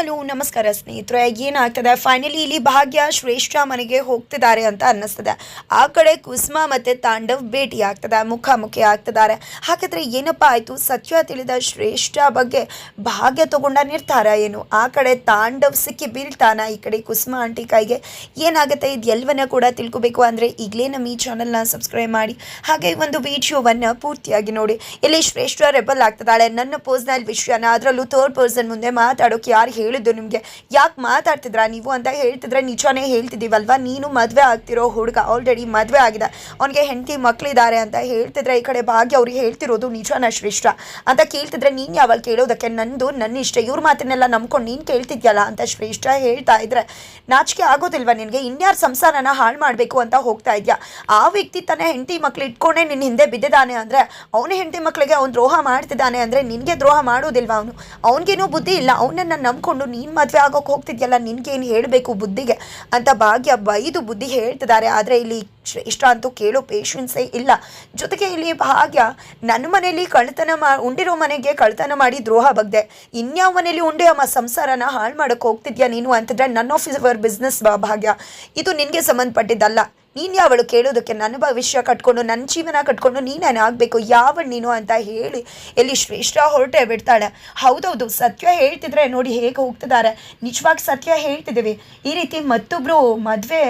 Hello ನಮಸ್ಕಾರ ಸ್ನೇಹಿತರೆ, ಏನಾಗ್ತದೆ? ಫೈನಲಿ ಇಲ್ಲಿ ಭಾಗ್ಯ ಶ್ರೇಷ್ಠ ಮನೆಗೆ ಹೋಗ್ತಿದ್ದಾರೆ ಅಂತ ಅನ್ನಿಸ್ತದೆ. ಆ ಕಡೆ ಕುಸುಮ ಮತ್ತೆ ತಾಂಡವ್ ಭೇಟಿ ಆಗ್ತದೆ, ಮುಖಾಮುಖಿ ಆಗ್ತಿದ್ದಾರೆ. ಹಾಗಾದ್ರೆ ಏನಪ್ಪ ಆಯ್ತು? ಸತ್ಯ ತಿಳಿದ ಶ್ರೇಷ್ಠ ಬಗ್ಗೆ ಭಾಗ್ಯ ತಗೊಂಡ ನಿರ್ಧಾರ ಏನು? ಆ ಕಡೆ ತಾಂಡವ್ ಸಿಕ್ಕಿ ಬೀಳ್ತಾನ? ಈ ಕಡೆ ಕುಸುಮ ಆಂಟಿ ಕೈಗೆ ಏನಾಗುತ್ತೆ? ಇದು ಎಲ್ಲವನ್ನ ಕೂಡ ತಿಳ್ಕೊಬೇಕು. ಅಂದರೆ ಈಗಲೇ ನಮ್ಮ ಈ ಚಾನಲ್ನ ಸಬ್ಸ್ಕ್ರೈಬ್ ಮಾಡಿ, ಹಾಗೆ ಒಂದು ವಿಡಿಯೋವನ್ನು ಪೂರ್ತಿಯಾಗಿ ನೋಡಿ. ಇಲ್ಲಿ ಶ್ರೇಷ್ಠ ರೆಬಲ್ ಆಗ್ತದಾಳೆ ನನ್ನ ಪರ್ಸ್ನಲ್ ವಿಷಯನ, ಅದರಲ್ಲೂ ಥರ್ಡ್ ಪರ್ಸನ್ ಮುಂದೆ ಮಾತಾಡೋಕೆ ಯಾರು ಹೇಳಿದ್ದು ನಿಮಗೆ. ಯಾಕೆ ಮಾತಾಡ್ತಿದ್ರಾ ನೀವು ಅಂತ ಹೇಳ್ತಿದ್ರೆ ನಿಜಾನೇ ಹೇಳ್ತಿದ್ದೀವಲ್ವಾ? ನೀನು ಮದುವೆ ಆಗ್ತಿರೋ ಹುಡುಗ ಆಲ್ರೆಡಿ ಮದುವೆ ಆಗಿದೆ. ಅವನಿಗೆ ಹೆಂಡತಿ ಮಕ್ಕಳಿದ್ದಾರೆ ಅಂತ ಹೇಳ್ತಿದ್ರೆ ಈ ಕಡೆ ಭಾಗ್ಯ ಅವ್ರಿಗೆ ಹೇಳ್ತಿರೋದು ನಿಜಾನ ಶ್ರೇಷ್ಠ? ಅಂತ ಕೇಳ್ತಿದ್ರೆ ನೀನು ಯಾವಾಗ ಕೇಳೋದಕ್ಕೆ? ನಂದು ನನ್ನ ಇಷ್ಟ. ಇವ್ರ ಮಾತನ್ನೆಲ್ಲ ನಂಬ್ಕೊಂಡು ನೀನು ಕೇಳ್ತಿದ್ಯಲ್ಲ ಅಂತ ಶ್ರೇಷ್ಠ ಹೇಳ್ತಾ ಇದ್ರೆ. ನಾಚಿಕೆ ಆಗೋದಿಲ್ವಾ ನಿನಗೆ? ಇನ್ಯಾರ ಸಂಸಾರನ ಹಾಳು ಮಾಡಬೇಕು ಅಂತ ಹೋಗ್ತಾ ಇದೆಯಾ? ಆ ವ್ಯಕ್ತಿ ತಾನೇ ಹೆಂಡತಿ ಮಕ್ಳು ಇಟ್ಕೊಂಡೇ ನಿನ್ನ ಹಿಂದೆ ಬಿದ್ದಿದ್ದಾನೆ ಅಂದರೆ, ಅವನ ಹೆಂಡತಿ ಮಕ್ಕಳಿಗೆ ಅವ್ನು ದ್ರೋಹ ಮಾಡ್ತಿದ್ದಾನೆ ಅಂದರೆ ನಿನಗೆ ದ್ರೋಹ ಮಾಡೋದಿಲ್ವಾ ಅವನು? ಅವನಿಗೇನೂ ಬುದ್ಧಿ ಇಲ್ಲ. ಅವನನ್ನು ನಂಬ್ಕೊಂಡು ನೀನು ಮದುವೆ ಆಗೋಕೆ ಹೋಗ್ತಿದ್ಯಲ್ಲ, ನಿನಗೇನು ಹೇಳಬೇಕು ಬುದ್ಧಿಗೆ? ಅಂತ ಭಾಗ್ಯ ಬೈದು ಬುದ್ಧಿ ಹೇಳ್ತಿದ್ದಾರೆ. ಆದರೆ ಇಲ್ಲಿ ಇಷ್ಟ ಅಂತೂ ಕೇಳೋ ಪೇಷನ್ಸೇ ಇಲ್ಲ. ಜೊತೆಗೆ ಇಲ್ಲಿ ಭಾಗ್ಯ, ನನ್ನ ಮನೇಲಿ ಕಳ್ತನ ಮಾ, ಉಂಡಿರೋ ಮನೆಗೆ ಕಳ್ತನ ಮಾಡಿ ದ್ರೋಹ ಬಗ್ದೆ. ಇನ್ಯಾವ ಮನೇಲಿ ಉಂಡೆ ಅಮ್ಮ ಸಂಸಾರನ ಹಾಳು ಮಾಡೋಕೆ ಹೋಗ್ತಿದ್ಯಾ ನೀನು? ಅಂತಂದ್ರೆ, ನನ್ನ ಆಫೀಸ್ ಅವರ್ ಬಿಸ್ನೆಸ್ ಭಾಗ್ಯ. ಇದು ನಿನಗೆ ಸಂಬಂಧಪಟ್ಟಿದ್ದಲ್ಲ. ನೀನು ಯಾವಳು ಕೇಳೋದಕ್ಕೆ ನನ್ನ ಭವಿಷ್ಯ ಕಟ್ಕೊಂಡು ನನ್ನ ಜೀವನ ಕಟ್ಕೊಂಡು ನೀನೇನು ಆಗಬೇಕು ಯಾವ ನೀನು ಅಂತ ಹೇಳಿ ಎಲ್ಲಿ ಶ್ರೇಷ್ಠ ಹೊರಟೆ ಬಿಡ್ತಾಳೆ. ಹೌದೌದು, ಸತ್ಯ ಹೇಳ್ತಿದ್ರೆ ನೋಡಿ ಹೇಗೆ ಹೋಗ್ತಿದ್ದಾರೆ ನಿಜವಾಗಿ ಸತ್ಯ ಹೇಳ್ತಿದ್ದೀವಿ ಈ ರೀತಿ ಮತ್ತೊಬ್ಬರು ಮದುವೆ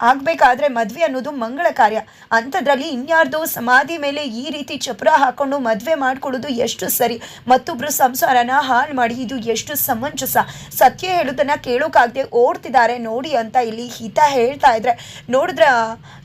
ಆಗಬೇಕಾದ್ರೆ ಮದುವೆ ಅನ್ನೋದು ಮಂಗಳ ಕಾರ್ಯ. ಅಂಥದ್ರಲ್ಲಿ ಇನ್ಯಾರ್ದೋ ಸಮಾಧಿ ಮೇಲೆ ಈ ರೀತಿ ಚಪ್ರ ಹಾಕೊಂಡು ಮದುವೆ ಮಾಡ್ಕೊಳ್ಳೋದು ಎಷ್ಟು ಸರಿ. ಮತ್ತೊಬ್ರು ಸಂಸಾರನ ಹಾಳು ಮಾಡಿ, ಇದು ಎಷ್ಟು ಸಮಂಜಸ. ಸತ್ಯ ಹೇಳೋದನ್ನ ಕೇಳೋಕ್ಕಾಗದೆ ಓಡ್ತಿದ್ದಾರೆ. ನೋಡಿ ಅಂತ ಇಲ್ಲಿ ಹಿತ ಹೇಳ್ತಾ ಇದ್ರೆ. ನೋಡಿದ್ರ,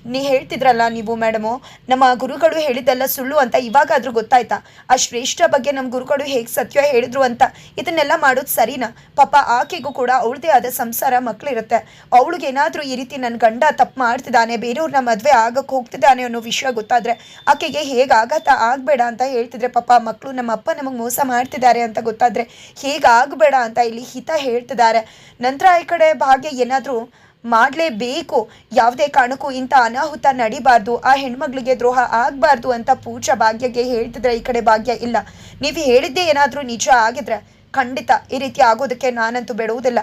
ನೀ ಹೇಳ್ತಿದ್ರಲ್ಲ ನೀವು ಮೇಡಮು ನಮ್ಮ ಗುರುಗಳು ಹೇಳಿದ್ದೆಲ್ಲ ಸುಳ್ಳು ಅಂತ ಇವಾಗಾದ್ರೂ ಗೊತ್ತಾಯ್ತಾ? ಆ ಶ್ರೇಷ್ಠ ಬಗ್ಗೆ ನಮ್ಮ ಗುರುಗಳು ಹೇಗೆ ಸತ್ಯ ಹೇಳಿದ್ರು ಅಂತ. ಇದನ್ನೆಲ್ಲ ಮಾಡೋದು ಸರಿನಾ? ಪಾಪ ಆಕೆಗೂ ಕೂಡ ಅವಳದೇ ಆದ ಸಂಸಾರ ಮಕ್ಕಳಿರುತ್ತೆ ಅವಳಿಗೆ ಏನಾದರೂ ಈ ರೀತಿ ನನ್ನ ಗಂಡ ತಪ್ಪು ಮಾಡ್ತಿದ್ದಾನೆ ಬೇರೆಯವ್ರನ್ನ ಮದುವೆ ಆಗಕ್ಕೆ ಹೋಗ್ತಿದ್ದಾನೆ ಅನ್ನೋ ವಿಷಯ ಗೊತ್ತಾದ್ರೆ ಆಕೆಗೆ ಹೇಗೆ ಆಘಾತ ಆಗಬೇಡ ಅಂತ ಹೇಳ್ತಿದ್ರೆ ಪಾಪ ಮಕ್ಕಳು ನಮ್ಮ ಅಪ್ಪ ನಮಗೆ ಮೋಸ ಮಾಡ್ತಿದ್ದಾರೆ ಅಂತ ಗೊತ್ತಾದ್ರೆ ಹೇಗೆ ಆಗಬೇಡ ಅಂತ ಇಲ್ಲಿ ಹಿತ ಹೇಳ್ತಿದ್ದಾರೆ. ನಂತರ ಈ ಕಡೆ ಭಾಗ್ಯ ಏನಾದರೂ ಮಾಡಲೇಬೇಕು, ಯಾವುದೇ ಕಾರಣಕ್ಕೂ ಇಂಥ ಅನಾಹುತ ನಡಿಬಾರ್ದು, ಆ ಹೆಣ್ಮಗಳಿಗೆ ದ್ರೋಹ ಆಗಬಾರ್ದು ಅಂತ ಪೂಜಾ ಭಾಗ್ಯಗೆ ಹೇಳ್ತಿದ್ರೆ ಈ ಕಡೆ ಭಾಗ್ಯ ಇಲ್ಲ. ನೀವು ಹೇಳಿದ್ದೇ ಏನಾದರೂ ನಿಜ ಆಗಿದ್ರೆ ಖಂಡಿತ ಈ ರೀತಿ ಆಗೋದಕ್ಕೆ ನಾನಂತೂ ಬಿಡುವುದಿಲ್ಲ.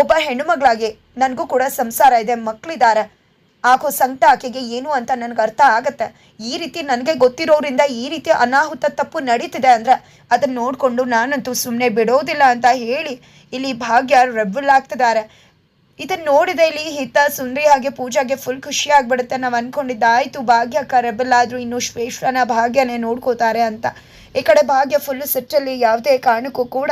ಒಬ್ಬ ಹೆಣ್ಣುಮಗಳಾಗಿ ನನಗೂ ಕೂಡ ಸಂಸಾರ ಇದೆ ಮಕ್ಕಳಿದ್ದಾರೆ ಆಗೋ ಸಂಕಟ ಆಕೆಗೆ ಏನು ಅಂತ ನನಗೆ ಅರ್ಥ ಆಗತ್ತೆ. ಈ ರೀತಿ ನನಗೆ ಗೊತ್ತಿರೋರಿಂದ ಈ ರೀತಿ ಅನಾಹುತ ತಪ್ಪು ನಡೀತಿದೆ ಅಂದರೆ ಅದನ್ನು ನೋಡಿಕೊಂಡು ನಾನಂತೂ ಸುಮ್ಮನೆ ಬಿಡೋದಿಲ್ಲ ಅಂತ ಹೇಳಿ ಇಲ್ಲಿ ಭಾಗ್ಯ ರೆಬ್ಬಲ್ ಆಗ್ತಿದ್ದಾರೆ. ಇದನ್ನ ನೋಡಿದೆ ಇಲ್ಲಿ ಹಿತ, ಸುಂದರಿ ಹಾಗೆ ಪೂಜಾಗೆ ಫುಲ್ ಖುಷಿ ಆಗ್ಬಿಡುತ್ತೆ. ನಾವು ಅನ್ಕೊಂಡಿದ್ದ, ಆಯ್ತು ಭಾಗ್ಯಕ್ಕ ರೆಬಲ್ ಆದ್ರೂ ಇನ್ನು ಶ್ರೇಷ್ಠನ ಭಾಗ್ಯನೇ ನೋಡ್ಕೋತಾರೆ ಅಂತ. ಈ ಕಡೆ ಭಾಗ್ಯ ಫುಲ್ ಸಿಟ್ಟಲ್ಲಿ ಯಾವುದೇ ಕಾರಣಕ್ಕೂ ಕೂಡ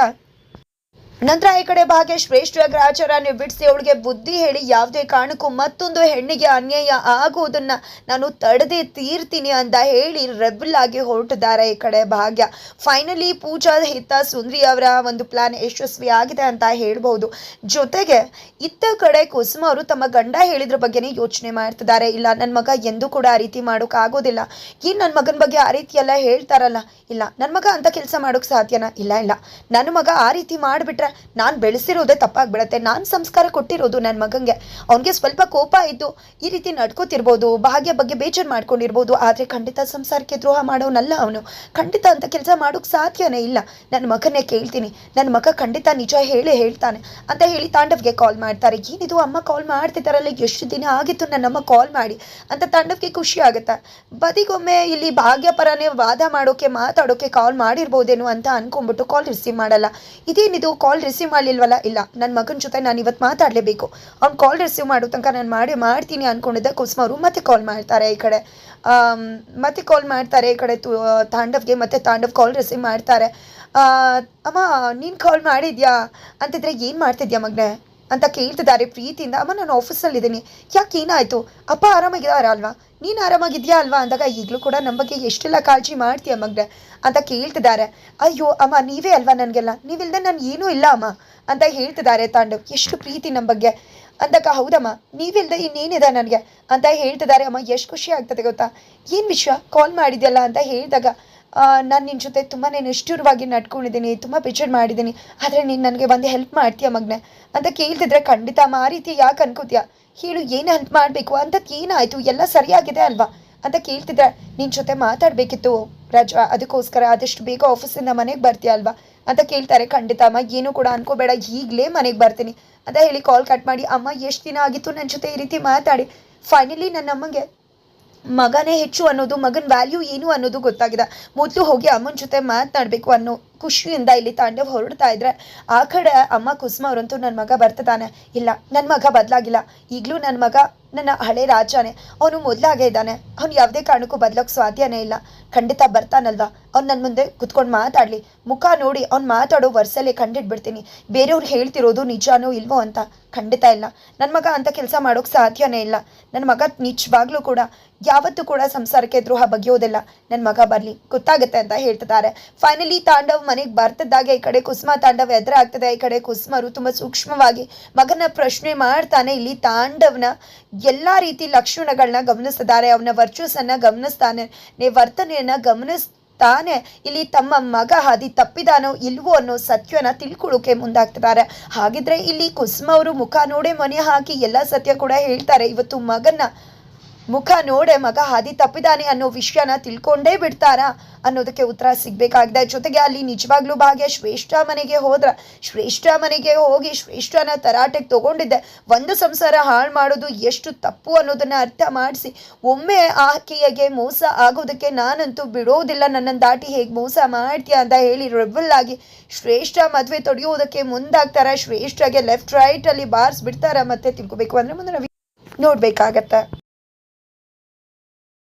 ನಂತರ ಈ ಕಡೆ ಭಾಗ್ಯ ಶ್ರೇಷ್ಠ ಗ್ರಾಚಾರನ ಬಿಡಿಸಿ ಅವಳಿಗೆ ಬುದ್ಧಿ ಹೇಳಿ ಯಾವುದೇ ಕಾರಣಕ್ಕೂ ಮತ್ತೊಂದು ಹೆಣ್ಣಿಗೆ ಅನ್ಯಾಯ ಆಗುವುದನ್ನ ನಾನು ತಡೆದೇ ತೀರ್ತೀನಿ ಅಂತ ಹೇಳಿ ರೆಬಲ್ ಆಗಿ ಹೊರಟಿದ್ದಾರೆ ಈ ಕಡೆ ಭಾಗ್ಯ. ಫೈನಲಿ ಪೂಜಾ ಹಿತ ಸುಂದ್ರಿ ಅವರ ಒಂದು ಪ್ಲಾನ್ ಯಶಸ್ವಿ ಆಗಿದೆ ಅಂತ ಹೇಳ್ಬಹುದು. ಜೊತೆಗೆ ಇತ್ತ ಕಡೆ ಕುಸುಮ ಅವರು ತಮ್ಮ ಗಂಡ ಹೇಳಿದ್ರ ಬಗ್ಗೆನೇ ಯೋಚನೆ ಮಾಡ್ತಿದ್ದಾರೆ. ಇಲ್ಲ ನನ್ನ ಮಗ ಎಂದೂ ಕೂಡ ಆ ರೀತಿ ಆಗೋದಿಲ್ಲ. ಏನು ನನ್ನ ಮಗನ ಬಗ್ಗೆ ಆ ರೀತಿ ಎಲ್ಲ ಹೇಳ್ತಾರಲ್ಲ. ಇಲ್ಲ ನನ್ನ ಮಗ ಅಂತ ಕೆಲಸ ಮಾಡೋಕೆ ಸಾಧ್ಯನಾ? ಇಲ್ಲ ಇಲ್ಲ. ನನ್ನ ಮಗ ಆ ರೀತಿ ಮಾಡಿಬಿಟ್ರೆ ನಾನು ಬೆಳೆಸಿರೋದೇ ತಪ್ಪಾಗ್ಬಿಡತ್ತೆ. ನಾನು ಸಂಸ್ಕಾರ ಕೊಟ್ಟಿರೋದು ನನ್ನ ಮಗಂಗೆ. ಅವನಿಗೆ ಸ್ವಲ್ಪ ಕೋಪ ಇದ್ದು ಈ ರೀತಿ ನಡ್ಕೋತಿರ್ಬೋದು, ಭಾಗ್ಯ ಬಗ್ಗೆ ಬೇಜಾರು ಮಾಡ್ಕೊಂಡಿರ್ಬೋದು, ಆದರೆ ಖಂಡಿತ ಸಂಸಾರಕ್ಕೆ ದ್ರೋಹ ಮಾಡೋನಲ್ಲ ಅವನು. ಖಂಡಿತ ಅಂತ ಕೆಲಸ ಮಾಡೋಕ್ಕೆ ಸಾಧ್ಯನೇ ಇಲ್ಲ. ನನ್ನ ಮಗನೇ ಕೇಳ್ತೀನಿ. ನನ್ನ ಮಗ ಖಂಡಿತ ನಿಜ ಹೇಳೇ ಹೇಳ್ತಾನೆ. ಅಂತ ಹೇಳಿ ತಾಂಡವ್ಗೆ ಕಾಲ್ ಮಾಡ್ತಾರೆ. ಏನಿದು ಅಮ್ಮ ಕಾಲ್ ಮಾಡ್ತಿದ್ದಾರಲ್ಲ, ಎಷ್ಟು ದಿನ ಆಗಿತ್ತು ನನ್ನಮ್ಮ ಕಾಲ್ ಮಾಡಿ? ಅಂತ ತಾಂಡವ್ಗೆ ಖುಷಿ ಆಗುತ್ತೆ. ಬದಿಗೊಮ್ಮೆ ಇಲ್ಲಿ ಭಾಗ್ಯ ಪರನೇ ವಾದ ಮಾಡೋಕೆ, ಮಾತಾಡೋಕೆ ಕಾಲ್ ಮಾಡಿರ್ಬೋದೇನು ಅಂತ ಅನ್ಕೊಂಡ್ಬಿಟ್ಟು ಕಾಲ್ ರಿಸೀವ್ ಮಾಡಲ್ಲ. ಇದೇನಿದು ಕಾಲ್ ರಿಸೀವ್ ಮಾಡಲಿಲ್ವಲ್ಲ? ಇಲ್ಲ. ನನ್ನ ಮಗನ ಜೊತೆ ನಾನು ಇವತ್ತು ಮಾತಾಡಲೇಬೇಕು. ಅವ್ನು ಕಾಲ್ ರಿಸೀವ್ ಮಾಡೋ ತನಕ ನಾನು ಮಾಡಿ, ಮಾಡ್ತೀನಿ ಅಂದ್ಕೊಂಡಿದ್ದೆ ಕುಸುಮ ಅವರು ಮತ್ತೆ ಕಾಲ್ ಮಾಡ್ತಾರೆ ಈ ಕಡೆ. ಮತ್ತೆ ಕಾಲ್ ಮಾಡ್ತಾರೆ ಈ ಕಡೆ ತು ತಾಂಡವ್ಗೆ ಮತ್ತೆ ತಾಂಡವ್ ಕಾಲ್ ರಿಸೀವ್ ಮಾಡ್ತಾರೆ. ಅಮ್ಮ, ನೀನು ಕಾಲ್ ಮಾಡಿದ್ಯಾ? ಅಂತಿದ್ರೆ ಏನು ಮಾಡ್ತಿದ್ಯಾ ಮಗನೆ? ಅಂತ ಕೇಳ್ತಿದ್ದಾರೆ. ಪ್ರೀತಿಯಿಂದ, ಅಮ್ಮ, ನಾನು ಆಫೀಸಲ್ಲಿದ್ದೀನಿ ಯಾಕೆ ಏನಾಯಿತು? ಅಪ್ಪ ಆರಾಮಾಗಿದ್ದಾರೆ ಅಲ್ವಾ? ನೀನು ಆರಾಮಾಗಿದ್ಯಾ ಅಲ್ವಾ? ಅಂದಾಗ, ಈಗಲೂ ಕೂಡ ನಮ್ಮ ಬಗ್ಗೆ ಎಷ್ಟೆಲ್ಲ ಕಾಳಜಿ ಮಾಡ್ತೀಯ ಮಗ್ನೆ? ಅಂತ ಕೇಳ್ತಿದ್ದಾರೆ. ಅಯ್ಯೋ, ಅಮ್ಮ, ನೀವೇ ಅಲ್ವಾ ನನಗೆಲ್ಲ? ನೀವಿಲ್ಲದೆ ನಾನು ಏನೂ ಇಲ್ಲ, ಅಮ್ಮ, ಅಂತ ಹೇಳ್ತಿದ್ದಾರೆ ತಾಂಡವ್. ಎಷ್ಟು ಪ್ರೀತಿ ನಮ್ಮ ಬಗ್ಗೆ. ಅಂದಾಗ, ಹೌದಮ್ಮ ನೀವಿಲ್ಲದೆ ಇನ್ನೇನಿದೆ ನನಗೆ? ಅಂತ ಹೇಳ್ತಿದ್ದಾರೆ. ಅಮ್ಮ, ಎಷ್ಟು ಖುಷಿ ಆಗ್ತದೆ ಗೊತ್ತಾ? ಏನು ವಿಷಯ ಕಾಲ್ ಮಾಡಿದ್ಯಲ್ಲ? ಅಂತ ಹೇಳಿದಾಗ ನಾನು ನಿನ್ನ ಜೊತೆ ತುಂಬಾ ನಿಷ್ಠುರವಾಗಿ ನಡ್ಕೊಂಡಿದ್ದೀನಿ, ತುಂಬ ಬೇಜಾರು ಮಾಡಿದ್ದೀನಿ. ಆದರೆ ನೀನು ನನಗೆ ಒಂದು ಹೆಲ್ಪ್ ಮಾಡ್ತೀಯ ಮಗ್ನೆ? ಅಂತ ಕೇಳ್ತಿದ್ರೆ ಖಂಡಿತ ಅಮ್ಮ ಆ ರೀತಿ ಯಾಕೆ ಅನ್ಕೋತೀಯ? ಹೇಳು, ಏನು ಹೆಲ್ಪ್ ಮಾಡಬೇಕು? ಅಂತ ಏನಾಯಿತು? ಎಲ್ಲ ಸರಿಯಾಗಿದೆ ಅಲ್ವಾ? ಅಂತ ಕೇಳ್ತಿದ್ರೆ ನಿನ್ನ ಜೊತೆ ಮಾತಾಡಬೇಕಿತ್ತು ರಜಾ, ಅದಕ್ಕೋಸ್ಕರ ಆದಷ್ಟು ಬೇಗ ಆಫೀಸಿಂದ ಮನೆಗೆ ಬರ್ತೀಯ ಅಲ್ವಾ? ಅಂತ ಕೇಳ್ತಾರೆ ಖಂಡಿತ ಅಮ್ಮ, ಏನು ಕೂಡ ಅನ್ಕೋಬೇಡ, ಈಗಲೇ ಮನೆಗೆ ಬರ್ತೀನಿ. ಅಂತ ಹೇಳಿ ಕಾಲ್ ಕಟ್ ಮಾಡಿ, ಅಮ್ಮ, ಎಷ್ಟು ದಿನ ಆಗಿತ್ತು ನನ್ನ ಜೊತೆ ಈ ರೀತಿ ಮಾತಾಡಿ? ಫೈನಲಿ ನನ್ನ ಅಮ್ಮಂಗೆ ಮಗನೇ ಹೆಚ್ಚು ಅನ್ನೋದು ಮಗನ ವ್ಯಾಲ್ಯೂ ಏನು ಅನ್ನೋದು ಗೊತ್ತಾಗಿದೆ. ಮೊದಲು ಹೋಗಿ ಅಮ್ಮನ ಜೊತೆ ಮಾತನಾಡಬೇಕು ಅನ್ನೋ ಖುಷಿಯಿಂದ ಇಲ್ಲಿ ತಾಂಡವ್ ಹೊರಡ್ತಾ ಇದ್ರೆ, ಆ ಕಡೆ ಅಮ್ಮ ಕುಸುಮ ಅವರಂತೂ ನನ್ನ ಮಗ ಬರ್ತಿದ್ದಾನೆ. ಇಲ್ಲ ನನ್ನ ಮಗ ಬದಲಾಗಿಲ್ಲ. ಈಗಲೂ ನನ್ನ ಮಗ ನನ್ನ ಹಳೆ ರಾಜನೇ. ಅವನು ಮೊದಲಾಗೇ ಇದ್ದಾನೆ. ಅವ್ನು ಯಾವುದೇ ಕಾರಣಕ್ಕೂ ಬದಲಾಗ ಸಾಧ್ಯನೇ ಇಲ್ಲ. ಖಂಡಿತ ಬರ್ತಾನಲ್ವಾ? ಅವ್ನು ನನ್ನ ಮುಂದೆ ಕುತ್ಕೊಂಡು ಮಾತಾಡಲಿ. ಮುಖ ನೋಡಿ ಅವ್ನು ಮಾತಾಡೋ ವರ್ಸಲ್ಲೇ ಕಂಡಿಡ್ಬಿಡ್ತೀನಿ ಬೇರೆಯವ್ರು ಹೇಳ್ತಿರೋದು ನಿಜಾನೋ ಇಲ್ವೋ ಅಂತ ಖಂಡಿತ ಇಲ್ಲ. ನನ್ನ ಮಗ ಅಂತ ಕೆಲಸ ಮಾಡೋಕ್ಕೆ ಸಾಧ್ಯನೇ ಇಲ್ಲ. ನನ್ನ ಮಗ ನಿಜವಾಗ್ಲೂ ಕೂಡ ಯಾವತ್ತೂ ಕೂಡ ಸಂಸಾರಕ್ಕೆ ದ್ರೋಹ ಬಗೆಯೋದಿಲ್ಲ. ನನ್ನ ಮಗ ಬರಲಿ, ಗೊತ್ತಾಗುತ್ತೆ ಅಂತ ಹೇಳ್ತಿದ್ದಾರೆ. ಫೈನಲಿ ತಾಂಡವ್ ಮನೆಗೆ ಬರ್ತಿದ್ದಾಗೆ. ಈ ಕಡೆ ಕುಸುಮ ತಾಂಡವ ಎದುರು ಆಗ್ತದೆ ಈ ಕಡೆ ಕುಸುಮರು ತುಂಬ ಸೂಕ್ಷ್ಮವಾಗಿ ಮಗನ ಪ್ರಶ್ನೆ ಮಾಡ್ತಾನೆ. ಇಲ್ಲಿ ತಾಂಡವ್ನ ಎಲ್ಲ ರೀತಿ ಲಕ್ಷಣಗಳನ್ನ ಗಮನಿಸ್ತಿದ್ದಾರೆ. ಅವನ ವರ್ಚಸ್ಸನ್ನು ಗಮನಿಸ್ತಾನೆ. ವರ್ತನೆಯನ್ನು ವರ್ತನೆಯನ್ನ ಗಮನಿಸ್ತಾನೆ. ಇಲ್ಲಿ ತಮ್ಮ ಮಗ ಹಾದಿ ತಪ್ಪಿದಾನೋ ಇಲ್ವೋ ಅನ್ನೋ ಸತ್ಯನ ತಿಳ್ಕೊಳ್ಳೋಕೆ ಮುಂದಾಗ್ತಿದ್ದಾರೆ. ಹಾಗಿದ್ರೆ ಇಲ್ಲಿ ಕುಸುಮ ಅವರು ಮುಖ ನೋಡೇ ಮನೆ ಹಾಕಿ ಎಲ್ಲ ಸತ್ಯ ಕೂಡ ಹೇಳ್ತಾರೆ. ಇವತ್ತು ಮಗನ ಮುಖ ನೋಡೆ ಮಗ ಹಾದಿ ತಪ್ಪಿದಾನೆ ಅನ್ನೋ ವಿಷಯನ ತಿಳ್ಕೊಂಡೇ ಬಿಡ್ತಾರಾ ಅನ್ನೋದಕ್ಕೆ ಉತ್ತರ ಸಿಗ್ಬೇಕಾಗಿದೆ. ಜೊತೆಗೆ ಅಲ್ಲಿ ನಿಜವಾಗ್ಲೂ ಭಾಗ್ಯ ಶ್ರೇಷ್ಠ ಮನೆಗೆ ಹೋದ್ರ, ಶ್ರೇಷ್ಠ ಮನೆಗೆ ಹೋಗಿ ಶ್ರೇಷ್ಠನ ತರಾಟೆಗೆ ತಗೊಂಡಿದ್ದೆ. ಒಂದು ಸಂಸಾರ ಹಾಳು ಮಾಡೋದು ಎಷ್ಟು ತಪ್ಪು ಅನ್ನೋದನ್ನ ಅರ್ಥ ಮಾಡಿಸಿ, ಒಮ್ಮೆ ಆಕೆಯಗೆ ಮೋಸ ಆಗೋದಕ್ಕೆ ನಾನಂತೂ ಬಿಡೋದಿಲ್ಲ. ನನ್ನನ್ನು ದಾಟಿ ಹೇಗೆ ಮೋಸ ಮಾಡ್ತೀಯ ಅಂತ ಹೇಳಿ ರೆಬಲ್ ಆಗಿ ಶ್ರೇಷ್ಠ ಮದುವೆ ತೊಡೆಯುವುದಕ್ಕೆ ಮುಂದಾಗ್ತಾರ? ಶ್ರೇಷ್ಠಗೆ ಲೆಫ್ಟ್ ರೈಟ್ ಅಲ್ಲಿ ಬಾರ್ಸ್ ಬಿಡ್ತಾರ? ಮತ್ತೆ ತಿಳ್ಕೊಬೇಕು ಅಂದ್ರೆ ಮುಂದೆ ನಾವು ನೋಡ್ಬೇಕಾಗತ್ತೆ.